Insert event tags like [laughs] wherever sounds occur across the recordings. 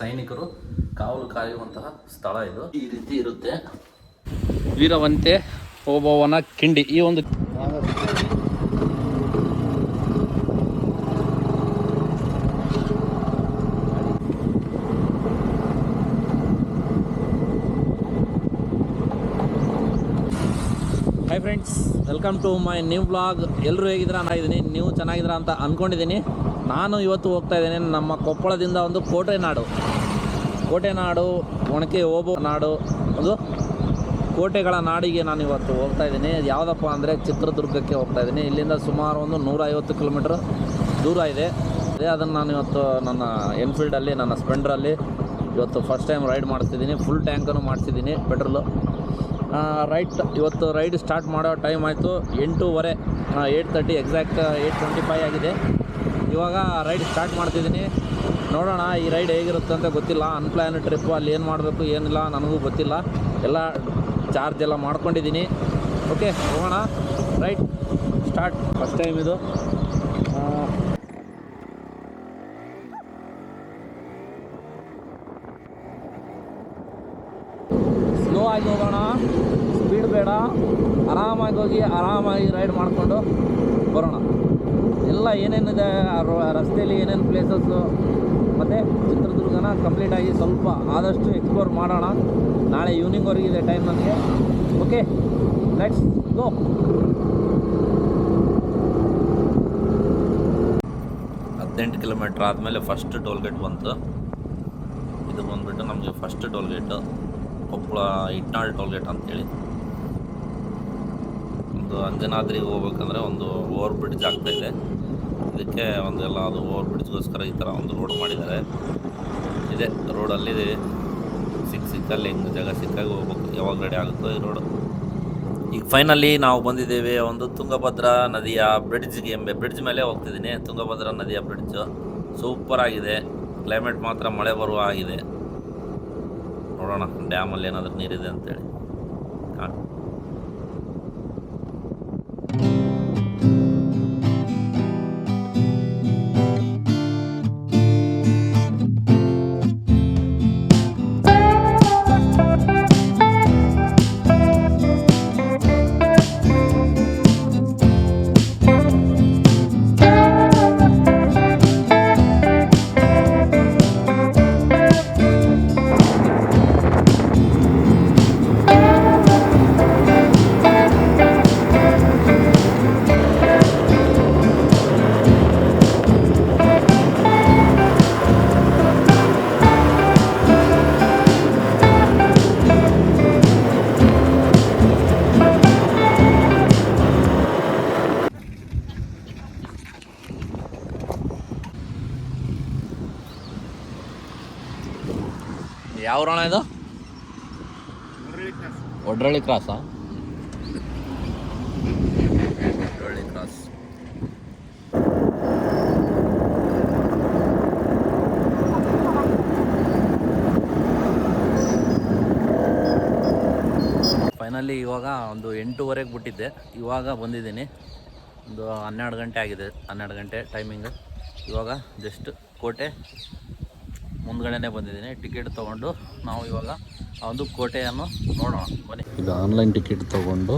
ಸೈನಿಕರು ಕಾವಲು ಕಾಯುವಂತಹ ಸ್ಥಳ ಇದು. ಈ ರೀತಿ ಇರುತ್ತೆ. ವೀರವಂತೆ ಓಬವ್ವನ ಕಿಂಡಿ. ಈ ಒಂದು hi friends welcome to my new blog ಎಲ್ಲರೂ ಹೇಗಿದ್ದೀರಾ? ನಾನು ಇದ್ದೀನಿ ನೀವು ಚೆನ್ನಾಗಿದ್ದೀರಾ ಅಂತ ಅಂದ್ಕೊಂಡಿದ್ದೀನಿ ನಾನು ಇವತ್ತು ಹೋಗ್ತಾ ಇದ್ದೇನೆ ನಮ್ಮ ಕೊಪ್ಪಳದಿಂದ ಒಂದು ಕೋಟೆ ನಾಡು ಕೋಟೆ ನಾಡು ಒಣಕೆ ಓಬೋ ನಾಡು, ಅದು ಕೋಟೆಗಳ ನಾಡಿಗೆ ನಾನು ಇವತ್ತು ಹೋಗ್ತಾ ಇದ್ದೀನಿ. ಯಾವುದಪ್ಪ ಅಂದರೆ ಚಿತ್ರದುರ್ಗಕ್ಕೆ ಹೋಗ್ತಾ ಇದ್ದೀನಿ. ಇಲ್ಲಿಂದ ಸುಮಾರು ಒಂದು ನೂರೈವತ್ತು ಕಿಲೋಮೀಟ್ರ್ ದೂರ ಇದೆ. ಅದೇ ಅದನ್ನು ನಾನು ಇವತ್ತು ನನ್ನ ಎನ್ಫೀಲ್ಡಲ್ಲಿ ನನ್ನ ಸ್ಪೆಂಡ್ರಲ್ಲಿ ಇವತ್ತು ಫಸ್ಟ್ ಟೈಮ್ ರೈಡ್ ಮಾಡ್ತಿದ್ದೀನಿ ಫುಲ್ ಟ್ಯಾಂಕನ್ನು ಮಾಡ್ತಿದ್ದೀನಿ ಪೆಟ್ರೋಲು ರೈಟ್ ಇವತ್ತು ರೈಡ್ ಸ್ಟಾರ್ಟ್ ಮಾಡೋ ಟೈಮ್ ಆಯಿತು. ಎಂಟೂವರೆ eight thirty exact eight twenty five ಆಗಿದೆ. ಇವಾಗ ರೈಡ್ ಸ್ಟಾರ್ಟ್ ಮಾಡ್ತಿದ್ದೀನಿ. ನೋಡೋಣ ಈ ರೈಡ್ ಹೇಗಿರುತ್ತೆ ಅಂತ ಗೊತ್ತಿಲ್ಲ. ಅನ್ಪ್ಲ್ಯಾನ್ ಟ್ರಿಪ್ಪು ಅಲ್ಲಿ ಏನು ಮಾಡಬೇಕು, ಏನಿಲ್ಲ ನನಗೂ ಗೊತ್ತಿಲ್ಲ. ಎಲ್ಲ ಚಾರ್ಜ್ ಎಲ್ಲ ಮಾಡ್ಕೊಂಡಿದ್ದೀನಿ. ಓಕೆ ಹೋಗೋಣ. ರೈಟ್ ಸ್ಟಾರ್ಟ್ ಫಸ್ಟ್ ಟೈಮ್ ಇದು. ಸ್ಲೋ ಆಗಿ ಹೋಗೋಣ. ಸ್ಪೀಡ್ ಬೇಡ. ಆರಾಮಾಗಿ ಹೋಗಿ, ಆರಾಮಾಗಿ ರೈಡ್ ಮಾಡಿಕೊಂಡು ಬರೋಣ. ಎಲ್ಲ ಏನೇನಿದೆ, ಆ ರೋ- ರಸ್ತೆಯಲ್ಲಿ ಏನೇನು ಪ್ಲೇಸಸ್ಸು ಮತ್ತು ಚಿತ್ರದುರ್ಗನ ಕಂಪ್ಲೀಟಾಗಿ ಸ್ವಲ್ಪ ಆದಷ್ಟು ಎಕ್ಸ್ಪ್ಲೋರ್ ಮಾಡೋಣ. ನಾಳೆ ಈವ್ನಿಂಗ್ವರೆಗೆ ಇದೆ ಟೈಮ್ ನನಗೆ ಓಕೆ ಲೆಟ್ಸ್ ಗೋ ಹದಿನೆಂಟು ಕಿಲೋಮೀಟ್ರ್ ಆದಮೇಲೆ ಫಸ್ಟ್ ಟೋಲ್ ಗೇಟ್ ಬಂತು. ಇದು ಬಂದುಬಿಟ್ಟು ನಮಗೆ first toll gate Koppal Itnal toll gate ಅಂತೇಳಿ. ಒಂದು ಅಂಜನಾದ್ರಿಗೆ ಹೋಗ್ಬೇಕಂದ್ರೆ ಒಂದು ಓವರ್ ಬ್ರಿಡ್ಜ್ ಆಗ್ತಾ ಇದೆ ಇದಕ್ಕೆ ಒಂದು ಎಲ್ಲ ಅದು ಓವರ್ ಬ್ರಿಡ್ಜ್ಗೋಸ್ಕರ ಈ ಥರ ಒಂದು ರೋಡ್ ಮಾಡಿದ್ದಾರೆ. ಇದೆ ರೋಡಲ್ಲಿ ಸಿಕ್ಕ ಸಿಕ್ಕಲ್ಲಿ ಹಿಂಗೆ ಜಾಗ ಸಿಕ್ಕಾಗ ಹೋಗ್ಬೇಕು, ಯಾವಾಗ ರೆಡಿ ಆಗುತ್ತೋ ಈ ರೋಡು ಈಗ ಫೈನಲಿ ನಾವು ಬಂದಿದ್ದೇವೆ ಒಂದು ತುಂಗಭದ್ರಾ ನದಿಯ ಬ್ರಿಡ್ಜ್ಗೆ ಎಂಬೆ ಬ್ರಿಡ್ಜ್ ಮೇಲೆ ಹೋಗ್ತಿದ್ದೀನಿ. ತುಂಗಭದ್ರಾ ನದಿಯ ಬ್ರಿಡ್ಜು ಸೂಪರ್ ಆಗಿದೆ. ಕ್ಲೈಮೇಟ್ ಮಾತ್ರ ಮಳೆ ಬರುವ ಆಗಿದೆ ನೋಡೋಣ ಡ್ಯಾಮಲ್ಲಿ ಏನಾದರೂ ನೀರಿದೆ ಅಂತೇಳಿ. ಕಾಣ್ ಯಾವ ರೋಣ ಇದು? ಒಡ್ರಳ್ಳಿ ಕ್ರಾಸಾ ಒಡ್ರಳ್ಳಿ ಕ್ರಾಸ್ ಫೈನಲಿ ಇವಾಗ ಒಂದು ಎಂಟೂವರೆಗೆ ಬಿಟ್ಟಿದ್ದೆ. ಇವಾಗ ಬಂದಿದ್ದೀನಿ. ಒಂದು ಹನ್ನೆರಡು ಗಂಟೆ ಆಗಿದೆ. ಹನ್ನೆರಡು ಗಂಟೆ ಟೈಮಿಂಗ್ ಇವಾಗ ಜಸ್ಟ್ ಕೋಟೆ ಮುಂದ್ಗಡೆನೆ ಬಂದಿದ್ದೀನಿ. ಟಿಕೆಟ್ ತೊಗೊಂಡು ನಾವು ಇವಾಗ ಆ ಒಂದು ಕೋಟೆಯನ್ನು ನೋಡೋಣ. ಬನ್ನಿ. ಇದು ಆನ್ಲೈನ್ ಟಿಕೆಟ್ ತೊಗೊಂಡು.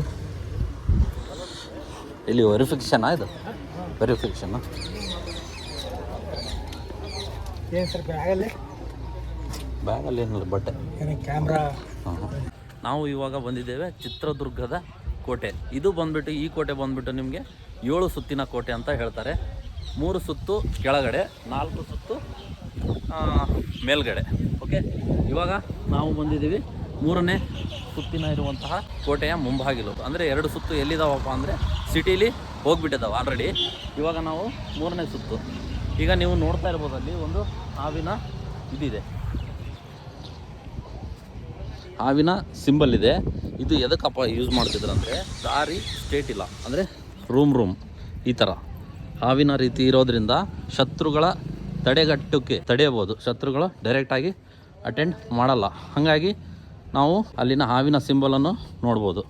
ಇಲ್ಲಿ ವೆರಿಫಿಕೇಷನಾ ಇದು? ವೆರಿಫಿಕೇಷನ್? ಏನು ಸರ್ ಬ್ಯಾಗಲ್ಲಿ? ಏನಿಲ್ಲ ಬಟ್ಟೆ. ಏನು ಕ್ಯಾಮ್ರಾ. ನಾವು ಇವಾಗ ಬಂದಿದ್ದೇವೆ ಚಿತ್ರದುರ್ಗದ ಕೋಟೆ. ಇದು ಬಂದ್ಬಿಟ್ಟು ಈ ಕೋಟೆ ಬಂದ್ಬಿಟ್ಟು ನಿಮಗೆ ಏಳು ಸುತ್ತಿನ ಕೋಟೆ ಅಂತ ಹೇಳ್ತಾರೆ. ಮೂರು ಸುತ್ತು ಕೆಳಗಡೆ, ನಾಲ್ಕು ಸುತ್ತು ಮೇಲ್ಗಡೆ. ಓಕೆ ಇವಾಗ ನಾವು ಬಂದಿದ್ದೀವಿ ಮೂರನೇ ಸುತ್ತಿನ ಇರುವಂತಹ ಕೋಟೆಯ ಮುಂಭಾಗಿಲು. ಅಂದರೆ ಎರಡು ಸುತ್ತು ಎಲ್ಲಿದಾವಪ್ಪ ಅಂದರೆ ಸಿಟೀಲಿ ಹೋಗ್ಬಿಟ್ಟಿದ್ದಾವೆ ಆಲ್ರೆಡಿ ಇವಾಗ ನಾವು ಮೂರನೇ ಸುತ್ತು. ಈಗ ನೀವು ನೋಡ್ತಾ ಇರ್ಬೋದು ಅಲ್ಲಿ ಒಂದು ಹಾವಿನ ಇದಿದೆ. ಹಾವಿನ ಸಿಂಬಲ್ ಇದೆ. ಇದು ಎದಕ್ಕಪ್ಪ ಯೂಸ್ ಮಾಡ್ತಿದ್ರು ಅಂದರೆ ದಾರಿ ಸ್ಟೇಟ್ ಇಲ್ಲ. ಅಂದರೆ ರೂಮ್ ರೂಮ್ ಈ ಥರ ಹಾವಿನ ರೀತಿ ಇರೋದ್ರಿಂದ ಶತ್ರುಗಳ ತಡೆಗಟ್ಟಕ್ಕೆ ತಡೆಯಬೋದು ಶತ್ರುಗಳು ಡೈರೆಕ್ಟಾಗಿ ಅಟೆಂಡ್ ಮಾಡಲ್ಲ. ಹಾಗಾಗಿ ನಾವು ಅಲ್ಲಿನ ಹಾವಿನ ಸಿಂಬಲನ್ನು ನೋಡ್ಬೋದು.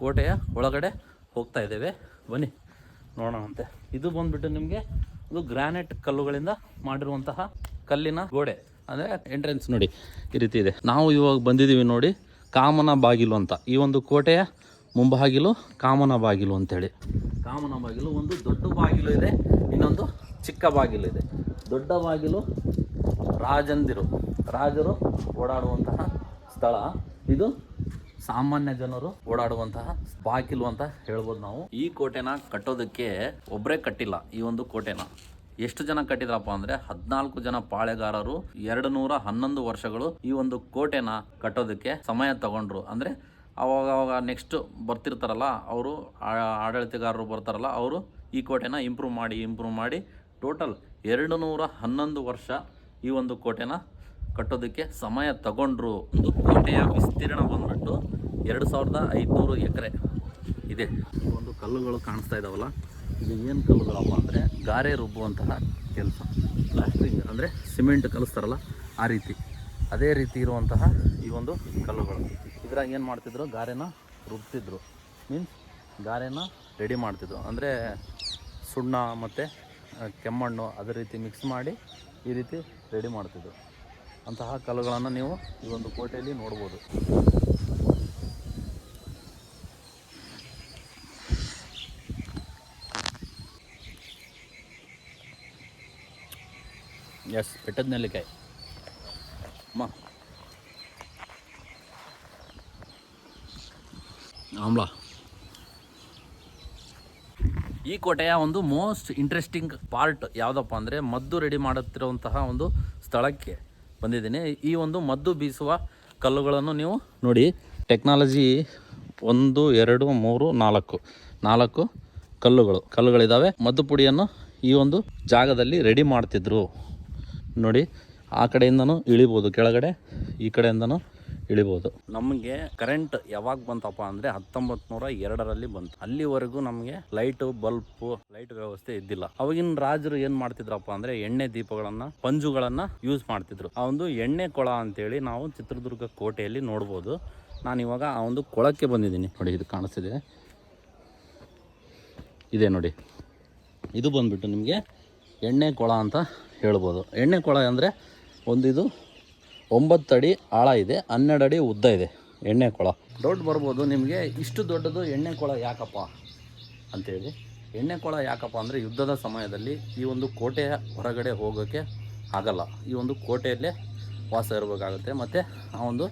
ಕೋಟೆಯ ಒಳಗಡೆ ಹೋಗ್ತಾ ಇದ್ದೇವೆ. ಬನ್ನಿ, ನೋಡೋಣಂತೆ. ಇದು ಬಂದ್ಬಿಟ್ಟು ನಿಮಗೆ ಇದು ಗ್ರಾನೈಟ್ ಕಲ್ಲುಗಳಿಂದ ಮಾಡಿರುವಂತಹ ಕಲ್ಲಿನ ಗೋಡೆ, ಅಂದರೆ ಎಂಟ್ರೆನ್ಸ್ ನೋಡಿ, ಈ ರೀತಿ ಇದೆ. ನಾವು ಇವಾಗ ಬಂದಿದ್ದೀವಿ ನೋಡಿ, ಕಾಮನ ಬಾಗಿಲು ಅಂತ. ಈ ಒಂದು ಕೋಟೆಯ ಮುಂಬಾಗಿಲು ಕಾಮನ ಬಾಗಿಲು ಅಂತೇಳಿ. ಕಾಮನ ಬಾಗಿಲು, ಒಂದು ದೊಡ್ಡ ಬಾಗಿಲು ಇದೆ, ಇನ್ನೊಂದು ಚಿಕ್ಕ ಬಾಗಿಲು ಇದೆ. ದೊಡ್ಡ ಬಾಗಿಲು ರಾಜಂದಿರು, ರಾಜರು ಓಡಾಡುವಂತಹ ಸ್ಥಳ. ಇದು ಸಾಮಾನ್ಯ ಜನರು ಓಡಾಡುವಂತಹ ಬಾಗಿಲು ಅಂತ ಹೇಳ್ಬೋದು ನಾವು. ಈ ಕೋಟೆನ ಕಟ್ಟೋದಕ್ಕೆ ಒಬ್ಬರೇ ಕಟ್ಟಿಲ್ಲ ಈ ಒಂದು ಕೋಟೆನ. ಎಷ್ಟು ಜನ ಕಟ್ಟಿದ್ರಪ್ಪ ಅಂದ್ರೆ ಹದಿನಾಲ್ಕು ಜನ ಪಾಳೆಗಾರರು, ಎರಡು ನೂರ ಹನ್ನೊಂದು ವರ್ಷಗಳು ಈ ಒಂದು ಕೋಟೆನ ಕಟ್ಟೋದಕ್ಕೆ ಸಮಯ ತಗೊಂಡ್ರು. ಅಂದ್ರೆ ಅವಾಗ ಅವಾಗ ನೆಕ್ಸ್ಟ್ ಬರ್ತಿರ್ತಾರಲ್ಲ, ಅವರು ಆಡಳಿತಗಾರರು ಬರ್ತಾರಲ್ಲ, ಅವರು ಈ ಕೋಟೆನ ಇಂಪ್ರೂವ್ ಮಾಡಿ ಇಂಪ್ರೂವ್ ಮಾಡಿ ಟೋಟಲ್ ಎರಡು ನೂರ ಹನ್ನೊಂದು ವರ್ಷ ಈ ಒಂದು ಕೋಟೆನ ಕಟ್ಟೋದಕ್ಕೆ ಸಮಯ ತಗೊಂಡ್ರು. ಒಂದು ಕೋಟೆಯ ವಿಸ್ತೀರ್ಣ ಬಂದ್ಬಿಟ್ಟು ಎರಡು ಸಾವಿರದ ಐದುನೂರು ಎಕರೆ ಇದೆ. ಒಂದು ಕಲ್ಲುಗಳು ಕಾಣಿಸ್ತಾ ಇದಾವಲ್ಲ, ಇದು ಏನು ಕಲ್ಲುಗಳಪ್ಪ ಅಂದರೆ ಗಾರೆ ರುಬ್ಬುವಂತಹ ಕೆಲಸ. ಪ್ಲಾಸ್ಟಿಂಗ್ ಅಂದರೆ ಸಿಮೆಂಟ್ ಕಲಿಸ್ತಾರಲ್ಲ, ಆ ರೀತಿ. ಅದೇ ರೀತಿ ಇರುವಂತಹ ಈ ಒಂದು ಕಲ್ಲುಗಳು. ಇದ್ರಾಗ ಏನು ಮಾಡ್ತಿದ್ರು? ಗಾರೆನ ರುಬ್ತಿದ್ರು. ಮೀನ್ಸ್ ಗಾರೆನ ರೆಡಿ ಮಾಡ್ತಿದ್ರು. ಅಂದರೆ ಸುಣ್ಣ ಮತ್ತು ಕೆಮ್ಮಣ್ಣು ಅದೇ ರೀತಿ ಮಿಕ್ಸ್ ಮಾಡಿ ಈ ರೀತಿ ರೆಡಿ ಮಾಡ್ತಿದ್ರು. ಅಂತಹ ಕಲ್ಲುಗಳನ್ನು ನೀವು ಈ ಒಂದು ಕೋಟೆಯಲ್ಲಿ ನೋಡ್ಬೋದು. ಎಸ್ ಬೆಟ್ಟದ ನೆಲ್ಲಿಕಾಯಿ. ಅಮ್ಮ. ಆಮ್ಲ. ಈ ಕೋಟೆಯ ಒಂದು ಮೋಸ್ಟ್ ಇಂಟ್ರೆಸ್ಟಿಂಗ್ ಪಾರ್ಟ್ ಯಾವುದಪ್ಪ ಅಂದರೆ ಮದ್ದು ರೆಡಿ ಮಾಡುತ್ತಿರುವಂತಹ ಒಂದು ಸ್ಥಳಕ್ಕೆ ಬಂದಿದ್ದೀನಿ. ಈ ಒಂದು ಮದ್ದು ಬೀಸುವ ಕಲ್ಲುಗಳನ್ನು ನೀವು ನೋಡಿ. ಟೆಕ್ನಾಲಜಿ ಒಂದು, ಎರಡು, ಮೂರು, ನಾಲ್ಕು. ನಾಲ್ಕು ಕಲ್ಲುಗಳು ಕಲ್ಲುಗಳಿದ್ದಾವೆ ಮದ್ದು ಪುಡಿಯನ್ನು ಈ ಒಂದು ಜಾಗದಲ್ಲಿ ರೆಡಿ ಮಾಡ್ತಿದ್ರು. ನೋಡಿ, ಆ ಕಡೆಯಿಂದನೂ ಇಳಿಬೋದು. ಕೆಳಗಡೆ, ಈ ಕಡೆಯಿಂದನೂ ಇಳಿಬೋದು. ನಮಗೆ ಕರೆಂಟ್ ಯಾವಾಗ ಬಂತಪ್ಪ ಅಂದರೆ ಹತ್ತೊಂಬತ್ತು ನೂರ ಎರಡರಲ್ಲಿ ಬಂತು. ಅಲ್ಲಿವರೆಗೂ ನಮಗೆ ಲೈಟು ಬಲ್ಬು ಲೈಟ್ ವ್ಯವಸ್ಥೆ ಇದ್ದಿಲ್ಲ. ಅವಾಗಿನ ರಾಜರು ಏನು ಮಾಡ್ತಿದ್ರಪ್ಪ ಅಂದರೆ ಎಣ್ಣೆ ದೀಪಗಳನ್ನು, ಪಂಜುಗಳನ್ನು ಯೂಸ್ ಮಾಡ್ತಿದ್ರು. ಆ ಒಂದು ಎಣ್ಣೆ ಕೊಳ ಅಂತೇಳಿ ನಾವು ಚಿತ್ರದುರ್ಗ ಕೋಟೆಯಲ್ಲಿ ನೋಡ್ಬೋದು. ನಾನು ಇವಾಗ ಆ ಒಂದು ಕೊಳಕ್ಕೆ ಬಂದಿದ್ದೀನಿ. ನೋಡಿ ಇದು ಕಾಣಿಸ್ತಿದೆ. ಇದೆ ನೋಡಿ. ಇದು ಬಂದ್ಬಿಟ್ಟು ನಿಮಗೆ ಎಣ್ಣೆ ಕೊಳ ಅಂತ ಹೇಳ್ಬೋದು. ಎಣ್ಣೆ ಕೊಳ ಅಂದರೆ ಒಂದು ಇದು ಒಂಬತ್ತು ಅಡಿ ಆಳ ಇದೆ ಹನ್ನೆರಡು ಅಡಿ ಉದ್ದ ಇದೆ, ಎಣ್ಣೆ ಕೊಳ. ಡೌಟ್ ಬರ್ಬೋದು, ನಿಮಗೆ ಇಷ್ಟು ದೊಡ್ಡದು ಎಣ್ಣೆ ಕೊಳ ಯಾಕಪ್ಪ ಅಂತೇಳಿ. ಎಣ್ಣೆ ಕೊಳ ಯಾಕಪ್ಪ ಅಂದರೆ ಯುದ್ಧದ ಸಮಯದಲ್ಲಿ ಈ ಒಂದು ಕೋಟೆಯ ಹೊರಗಡೆ ಹೋಗೋಕ್ಕೆ ಆಗಲ್ಲ. ಈ ಒಂದು ಕೋಟೆಯಲ್ಲೇ ವಾಸ ಇರಬೇಕಾಗುತ್ತೆ. ಮತ್ತು ಆ ಒಂದು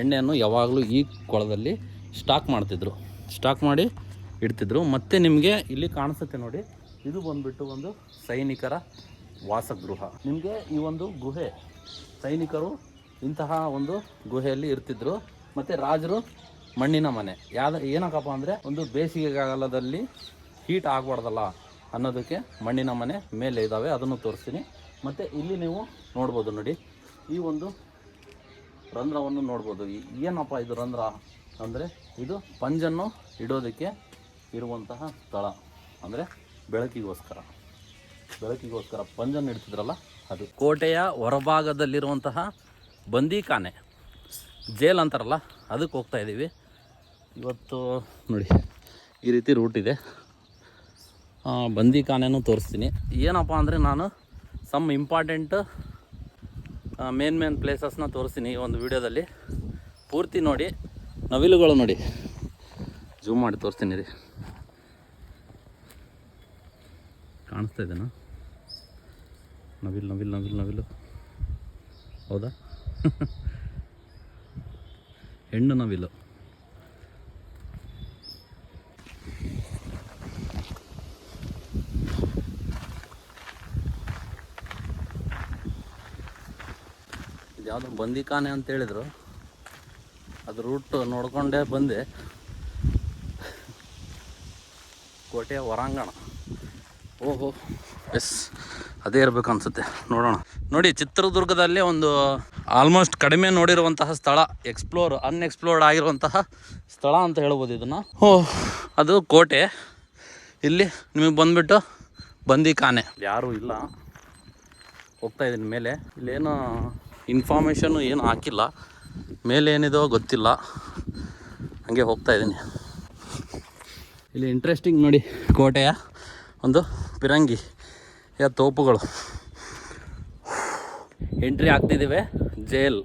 ಎಣ್ಣೆಯನ್ನು ಯಾವಾಗಲೂ ಈ ಕೊಳದಲ್ಲಿ ಸ್ಟಾಕ್ ಮಾಡ್ತಿದ್ರು. ಸ್ಟಾಕ್ ಮಾಡಿ ಇಡ್ತಿದ್ರು. ಮತ್ತು ನಿಮಗೆ ಇಲ್ಲಿ ಕಾಣಿಸುತ್ತೆ ನೋಡಿ, ಇದು ಬಂದುಬಿಟ್ಟು ಒಂದು ಸೈನಿಕರ ವಾಸಗೃಹ. ನಿಮಗೆ ಈ ಒಂದು ಗುಹೆ ಸೈನಿಕರು ಇಂತಹ ಒಂದು ಗುಹೆಯಲ್ಲಿ ಇರ್ತಿದ್ರು. ಮತ್ತು ರಾಜರು ಮಣ್ಣಿನ ಮನೆ. ಯಾವ ಏನಕ್ಕಪ್ಪ ಅಂದರೆ ಒಂದು ಬೇಸಿಗೆಗಾಲದಲ್ಲಿ ಹೀಟ್ ಆಗಬಾರ್ದಲ್ಲ ಅನ್ನೋದಕ್ಕೆ ಮಣ್ಣಿನ ಮನೆ ಮೇಲೆ ಇದ್ದಾವೆ ಅದನ್ನು ತೋರಿಸ್ತೀನಿ. ಮತ್ತು ಇಲ್ಲಿ ನೀವು ನೋಡ್ಬೋದು ನೋಡಿ. ಈ ಒಂದು ರಂಧ್ರವನ್ನು ನೋಡ್ಬೋದು. ಏನಪ್ಪ ಇದು ರಂಧ್ರ ಅಂದರೆ ಇದು ಪಂಜನ್ನು ಇಡೋದಕ್ಕೆ ಇರುವಂತಹ ಸ್ಥಳ ಅಂದರೆ ಬೆಳಕಿಗೋಸ್ಕರ. ಬೆಳಕಿಗೋಸ್ಕರ ಪಂಜನ್ನು ಇಡ್ತಿದ್ರಲ್ಲ ಅದು. ಕೋಟೆಯ ಹೊರಭಾಗದಲ್ಲಿರುವಂತಹ ಬಂದೀಖಾನೆ ಜೇಲ್ ಅಂತಾರಲ್ಲ, ಅದಕ್ಕೆ ಹೋಗ್ತಾ ಇದ್ದೀವಿ. ಇವತ್ತು ನೋಡಿ, ಈ ರೀತಿ ರೂಟ್ ಇದೆ. ಬಂದೀಖಾನೆನೂ ತೋರಿಸ್ತೀನಿ. ಏನಪ್ಪ ಅಂದರೆ ನಾನು ಸಮ್ ಇಂಪಾರ್ಟೆಂಟ್ ಮೇನ್ ಮೇನ್ ಪ್ಲೇಸಸ್ನ ತೋರಿಸ್ತೀನಿ ಈ ಒಂದು ವಿಡಿಯೋದಲ್ಲಿ. ಪೂರ್ತಿ ನೋಡಿ, ನವಿಲುಗಳು ನೋಡಿ. ಜೂಮ್ ಮಾಡಿ ತೋರಿಸ್ತೀನಿ ರೀ. ಕಾಣಿಸ್ತಾ ಇದೇನಾ? ನವಿಲು ನವಿಲು ನವಿಲು ನವಿಲು. ಹೌದಾ? [laughs] ಹೆಣ್ಣು ನವಿಲು. ಯಾವುದೋ ಬಂದಿಕಾನೆ ಅಂತ ಹೇಳಿದ್ರು. ಅದು ರೂಟ್ ನೋಡ್ಕೊಂಡೇ ಬಂದೆ. ಕೋಟೆಯ ಹೊರಾಂಗಣ ಓಹೋ, ಎಸ್, ಅದೇ ಇರಬೇಕು ಅನ್ಸುತ್ತೆ. ನೋಡೋಣ. ನೋಡಿ, ಚಿತ್ರದುರ್ಗದಲ್ಲಿ ಒಂದು ಆಲ್ಮೋಸ್ಟ್ ಕಡಿಮೆ ನೋಡಿರುವಂತಹ ಸ್ಥಳ ಎಕ್ಸ್ಪ್ಲೋರ್ ಅನ್ಎಕ್ಸ್ಪ್ಲೋರ್ಡ್ ಆಗಿರುವಂತಹ ಸ್ಥಳ ಅಂತ ಹೇಳ್ಬೋದು ಇದನ್ನು. ಓ, ಅದು ಕೋಟೆ. ಇಲ್ಲಿ ನಿಮಗೆ ಬಂದ್ಬಿಟ್ಟು ಬಂದಿಖಾನೆ ಯಾರೂ ಇಲ್ಲ. ಹೋಗ್ತಾ ಇದ್ದೀನಿ ಮೇಲೆ. ಇಲ್ಲೇನು ಇನ್ಫಾರ್ಮೇಷನು ಏನು ಹಾಕಿಲ್ಲ. ಮೇಲೆ ಏನಿದೋ ಗೊತ್ತಿಲ್ಲ. ಹಂಗೆ ಹೋಗ್ತಾ ಇದ್ದೀನಿ. ಇಲ್ಲಿ ಇಂಟ್ರೆಸ್ಟಿಂಗ್ ನೋಡಿ ಕೋಟೆಯ ಒಂದು ಪಿರಂಗಿ ಯಾ ತೋಪುಗಳು. ಎಂಟ್ರಿ ಆಗ್ತಿದ್ದೀವಿ. ಜೇಲ್.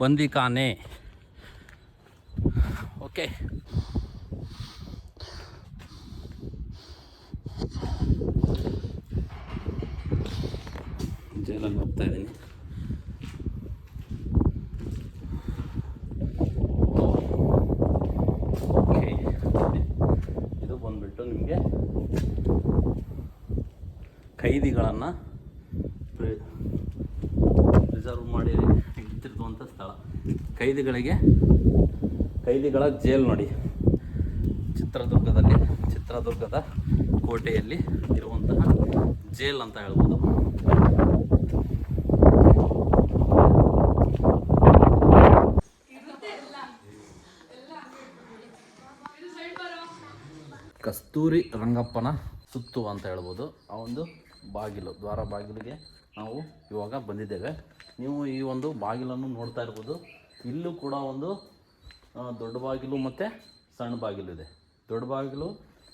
ಬಂದಿಕಾನೆ ಓಕೆ. ಜೇಲಲ್ಲಿ ಹೋಗ್ತಾ ಇದ್ದೀನಿ. ಇದು ಬಂದ್ಬಿಟ್ಟು ನಿಮಗೆ ಖೈದಿಗಳನ್ನು ರಿಸರ್ವ್ ಮಾಡಿ ಇಟ್ಟಿರುವಂಥ ಸ್ಥಳ. ಕೈದಿಗಳಿಗೆ, ಕೈದಿಗಳ ಜೇಲ್ ನೋಡಿ. ಚಿತ್ರದುರ್ಗದಲ್ಲಿ, ಚಿತ್ರದುರ್ಗದ ಕೋಟೆಯಲ್ಲಿ ಇರುವಂತಹ ಜೇಲ್ ಅಂತ ಹೇಳ್ಬೋದು. ಕಸ್ತೂರಿ ರಂಗಪ್ಪನ ಸುತ್ತು ಅಂತ ಹೇಳ್ಬೋದು. ಆ ಒಂದು ಬಾಗಿಲು, ದ್ವಾರ ಬಾಗಿಲಿಗೆ ನಾವು ಇವಾಗ ಬಂದಿದ್ದೇವೆ. ನೀವು ಈ ಒಂದು ಬಾಗಿಲನ್ನು ನೋಡ್ತಾ ಇರ್ಬೋದು. ಇಲ್ಲೂ ಕೂಡ ಒಂದು ದೊಡ್ಡ ಬಾಗಿಲು ಮತ್ತು ಸಣ್ಣ ಬಾಗಿಲು ಇದೆ. ದೊಡ್ಡ ಬಾಗಿಲು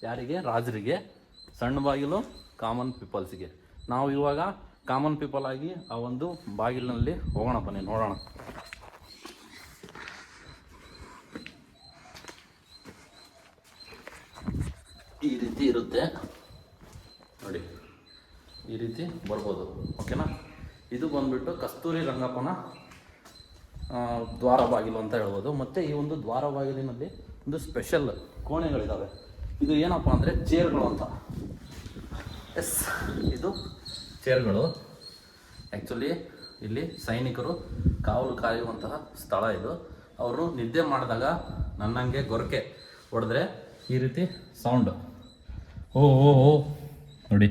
ಯಾರಿಗೆ? ರಾಜರಿಗೆ. ಸಣ್ಣ ಬಾಗಿಲು ಕಾಮನ್ ಪೀಪಲ್ಸಿಗೆ. ನಾವು ಇವಾಗ ಕಾಮನ್ ಪೀಪಲ್ ಆಗಿ ಆ ಒಂದು ಬಾಗಿಲಿನಲ್ಲಿ ಹೋಗೋಣ ಬನ್ನಿ, ನೋಡೋಣ. ಈ ರೀತಿ ಇರುತ್ತೆ. ಈ ರೀತಿ ಬರ್ಬೋದು. ಓಕೆನಾ ಇದು ಬಂದ್ಬಿಟ್ಟು ಕಸ್ತೂರಿ ರಂಗಪ್ಪನ ದ್ವಾರ ಬಾಗಿಲು ಅಂತ ಹೇಳ್ಬೋದು. ಮತ್ತು ಈ ಒಂದು ದ್ವಾರ ಬಾಗಿಲಿನಲ್ಲಿ ಒಂದು ಸ್ಪೆಷಲ್ ಕೋಣೆಗಳಿದ್ದಾವೆ ಇದು ಏನಪ್ಪ ಅಂದರೆ ಚೇರ್ಗಳು ಅಂತ. ಎಸ್ ಇದು ಚೇರ್ಗಳು ಆ್ಯಕ್ಚುಲಿ ಇಲ್ಲಿ ಸೈನಿಕರು ಕಾವಲು ಕಾಯುವಂತಹ ಸ್ಥಳ ಇದು. ಅವರು ನಿದ್ದೆ ಮಾಡಿದಾಗ ನನ್ನಂಗೆ ಗೊರಕೆ ಹೊಡೆದ್ರೆ ಈ ರೀತಿ ಸೌಂಡ್ ಓ ಓ ಓ. ನೋಡಿ.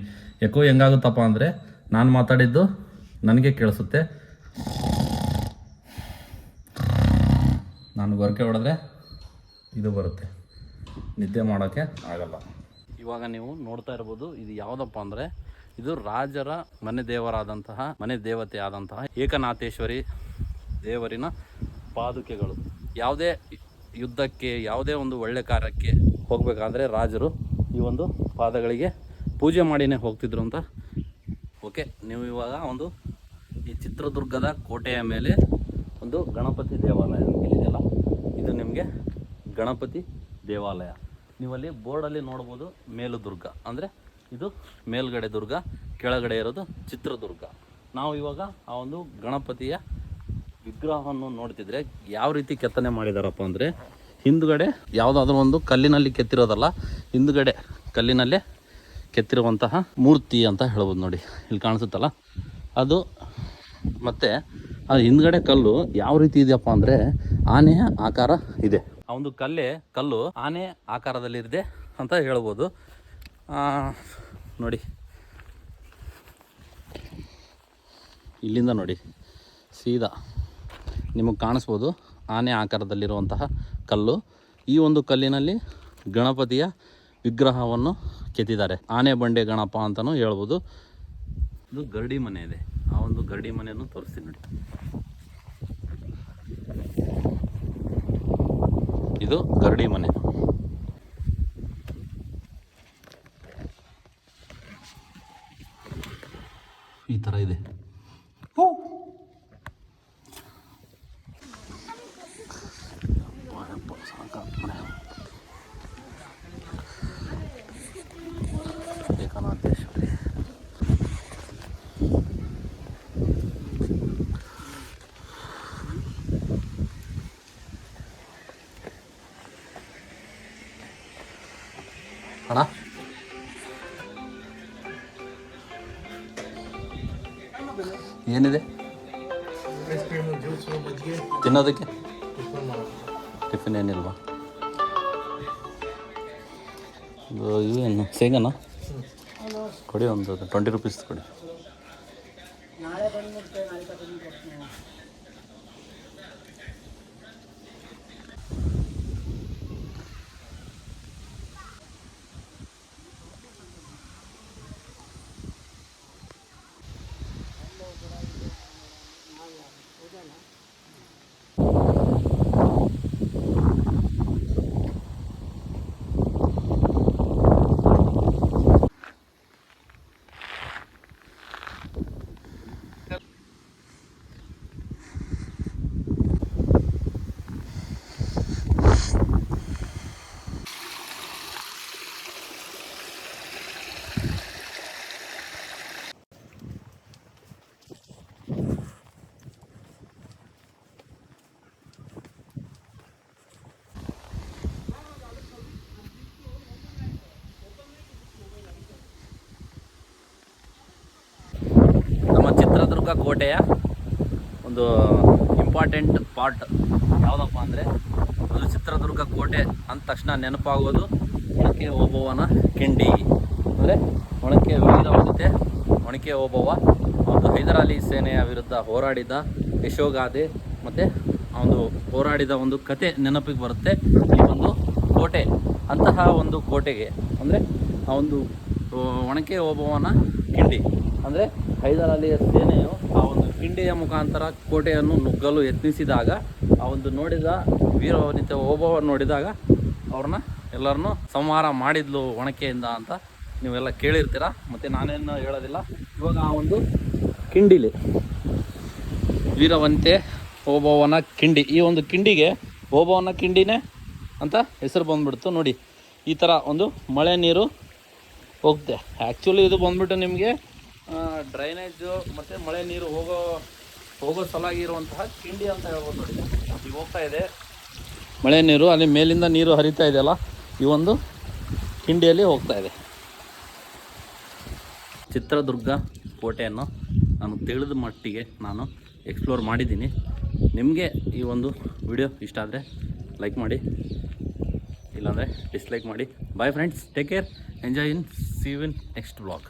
ಎಕೋ ಹೆಂಗಾಗುತ್ತಪ್ಪ ಅಂದರೆ ನಾನು ಮಾತಾಡಿದ್ದು ನನಗೆ ಕೇಳಿಸುತ್ತೆ. ನಾನು ಗೊರಕೆ ಹೊಡೆದ್ರೆ ಇದು ಬರುತ್ತೆ. ನಿದ್ದೆ ಮಾಡೋಕ್ಕೆ ಆಗಲ್ಲ. ಇವಾಗ ನೀವು ನೋಡ್ತಾ ಇರ್ಬೋದು, ಇದು ಯಾವುದಪ್ಪ ಅಂದರೆ ಇದು ರಾಜರ ಮನೆ ದೇವರಾದಂತಹ, ಮನೆ ದೇವತೆ ಆದಂತಹ ಏಕನಾಥೇಶ್ವರಿ ದೇವರಿನ ಪಾದುಕೆಗಳು. ಯಾವುದೇ ಯುದ್ಧಕ್ಕೆ, ಯಾವುದೇ ಒಂದು ಒಳ್ಳೆ ಕಾರ್ಯಕ್ಕೆ ಹೋಗಬೇಕಾದ್ರೆ ರಾಜರು ಈ ಒಂದು ಪಾದಗಳಿಗೆ ಪೂಜೆ ಮಾಡಿನೇ ಹೋಗ್ತಿದ್ರು ಅಂತ. ಓಕೆ, ನೀವು ಇವಾಗ ಒಂದು ಈ ಚಿತ್ರದುರ್ಗದ ಕೋಟೆಯ ಮೇಲೆ ಒಂದು ಗಣಪತಿ ದೇವಾಲಯ ಇಲ್ಲಿದೆಯಲ್ಲ ಇದು ನಿಮಗೆ ಗಣಪತಿ ದೇವಾಲಯ. ನೀವಲ್ಲಿ ಬೋರ್ಡಲ್ಲಿ ನೋಡ್ಬೋದು ಮೇಲುದುರ್ಗ, ಅಂದರೆ ಇದು ಮೇಲ್ಗಡೆ ದುರ್ಗ, ಕೆಳಗಡೆ ಇರೋದು ಚಿತ್ರದುರ್ಗ. ನಾವು ಇವಾಗ ಆ ಒಂದು ಗಣಪತಿಯ ವಿಗ್ರಹವನ್ನು ನೋಡ್ತಿದ್ರೆ ಯಾವ ರೀತಿ ಕೆತ್ತನೆ ಮಾಡಿದಾರಪ್ಪ ಅಂದರೆ ಹಿಂದುಗಡೆ ಯಾವುದಾದ್ರೂ ಒಂದು ಕಲ್ಲಿನಲ್ಲಿ ಕೆತ್ತಿರೋದಲ್ಲ, ಹಿಂದುಗಡೆ ಕಲ್ಲಿನಲ್ಲೇ ಕೆತ್ತಿರುವಂತಹ ಮೂರ್ತಿ ಅಂತ ಹೇಳ್ಬೋದು ನೋಡಿ. ಇಲ್ಲಿ ಕಾಣಿಸುತ್ತಲ್ಲ? ಅದು ಮತ್ತು ಆ ಹಿಂದ್ಗಡೆ ಕಲ್ಲು ಯಾವ ರೀತಿ ಇದೆಯಪ್ಪ ಅಂದರೆ ಆನೆಯ ಆಕಾರ ಇದೆ. ಆ ಒಂದು ಕಲ್ಲೇ, ಕಲ್ಲು ಆನೆ ಆಕಾರದಲ್ಲಿದೆ ಅಂತ ಹೇಳ್ಬೋದು. ನೋಡಿ. ಇಲ್ಲಿಂದ ನೋಡಿ. ಸೀದಾ ನಿಮಗೆ ಕಾಣಿಸ್ಬೋದು. ಆನೆ ಆಕಾರದಲ್ಲಿರುವಂತಹ ಕಲ್ಲು. ಈ ಒಂದು ಕಲ್ಲಿನಲ್ಲಿ ಗಣಪತಿಯ ವಿಗ್ರಹವನ್ನು ಕೆತ್ತಿದ್ದಾರೆ. ಆನೆ, ಬಂಡೆ, ಗಣಪ ಅಂತಲೂ ಹೇಳ್ಬೋದು. ಇದು ಗರಡಿ ಮನೆ ಇದೆ. ಆ ಒಂದು ಗರಡಿ ಮನೆಯನ್ನು ತೋರಿಸ್ತೀನಿ ನೋಡಿ. ಇದು ಗರಡಿ ಮನೆ. ಈ ಥರ ಇದೆ. ಏನಿದೆ? ತಿನ್ನೋದಕ್ಕೆ? ಟಿಫನ್ ಏನಿಲ್ವಾ? ಇವೇನು ಸೇಗನ ಕೊಡಿ ಒಂದು ಟ್ವೆಂಟಿ ರುಪೀಸ್ ಕೊಡಿ. ಕೋಟೆಯ ಒಂದು ಇಂಪಾರ್ಟೆಂಟ್ ಪಾರ್ಟ್ ಯಾವುದಪ್ಪ ಅಂದರೆ ಅದು ಚಿತ್ರದುರ್ಗ ಕೋಟೆ ಅಂದ ತಕ್ಷಣ ನೆನಪಾಗೋದು. ಒಣಕೆ ಓಬವ್ವನ ಕಿಂಡಿ. ಅಂದರೆ ಒಣಕೆ ವಿವಿಧವಾಗುತ್ತೆ ಒಣಕೆ ಓಬವ್ವ. ಒಂದು ಹೈದರಾಲಿ ಸೇನೆಯ ವಿರುದ್ಧ ಹೋರಾಡಿದ ಯಶೋಗಾದೆ ಮತ್ತು ಒಂದು ಹೋರಾಡಿದ ಒಂದು ಕತೆ ನೆನಪಿಗೆ ಬರುತ್ತೆ. ಈ ಒಂದು ಕೋಟೆ. ಅಂತಹ ಒಂದು ಕೋಟೆಗೆ ಅಂದರೆ ಆ ಒಂದು ಒಣಕೆ ಓಬವ್ವನ ಕಿಂಡಿ. ಅಂದರೆ ಹೈದರಾಲಿಯ ಒಂದು ಕಿಂಡಿಯ ಮುಖಾಂತರ ಕೋಟೆಯನ್ನು ನುಗ್ಗಲು ಯತ್ನಿಸಿದಾಗ, ಆ ಒಂದು ನೋಡಿದ ವೀರವನಿತ ಓಬವ್ವ ನೋಡಿದಾಗ ಅವ್ರನ್ನ ಎಲ್ಲರನ್ನೂ ಸಂಹಾರ ಮಾಡಿದ್ಲು ಒಣಕೆಯಿಂದ ಅಂತ ನೀವೆಲ್ಲ ಕೇಳಿರ್ತೀರ? ಮತ್ತು ನಾನೇನು ಹೇಳೋದಿಲ್ಲ. ಇವಾಗ ಆ ಒಂದು ಕಿಂಡಿಲಿ ವೀರವಂತೆ ಓಬವ್ವನ ಕಿಂಡಿ, ಈ ಒಂದು ಕಿಂಡಿಗೆ ಓಬವ್ವನ ಕಿಂಡಿನೇ ಅಂತ ಹೆಸರು ಬಂದ್ಬಿಡ್ತು. ನೋಡಿ, ಈ ಥರ ಒಂದು ಮಳೆ ನೀರು ಹೋಗುತ್ತೆ ಆ್ಯಕ್ಚುಲಿ ಇದು ಬಂದ್ಬಿಟ್ಟು ನಿಮಗೆ ಡ್ರೈನೇಜು ಮತ್ತು ಮಳೆ ನೀರು ಹೋಗೋ ಹೋಗೋ ಸಲಾಗಿ ಇರುವಂತಹ ಕಿಂಡಿ ಅಂತ ಹೇಳ್ಬೋದು ನೋಡಿ. ಈಗ ಹೋಗ್ತಾ ಇದೆ. ಮಳೆ ನೀರು, ಅಲ್ಲಿ ಮೇಲಿಂದ ನೀರು ಹರಿತಾ ಇದೆಯಲ್ಲ, ಈ ಒಂದು ಕಿಂಡಿಯಲ್ಲಿ ಹೋಗ್ತಾ ಇದೆ. ಚಿತ್ರದುರ್ಗ ಕೋಟೆಯನ್ನು ನಾನು ತಿಳಿದ ಮಟ್ಟಿಗೆ ನಾನು ಎಕ್ಸ್ಪ್ಲೋರ್ ಮಾಡಿದ್ದೀನಿ. ನಿಮಗೆ ಈ ಒಂದು ವಿಡಿಯೋ ಇಷ್ಟ ಆದರೆ ಲೈಕ್ ಮಾಡಿ, ಇಲ್ಲಾಂದರೆ ಡಿಸ್ಲೈಕ್ ಮಾಡಿ. Bye friends take care enjoy in see in next blog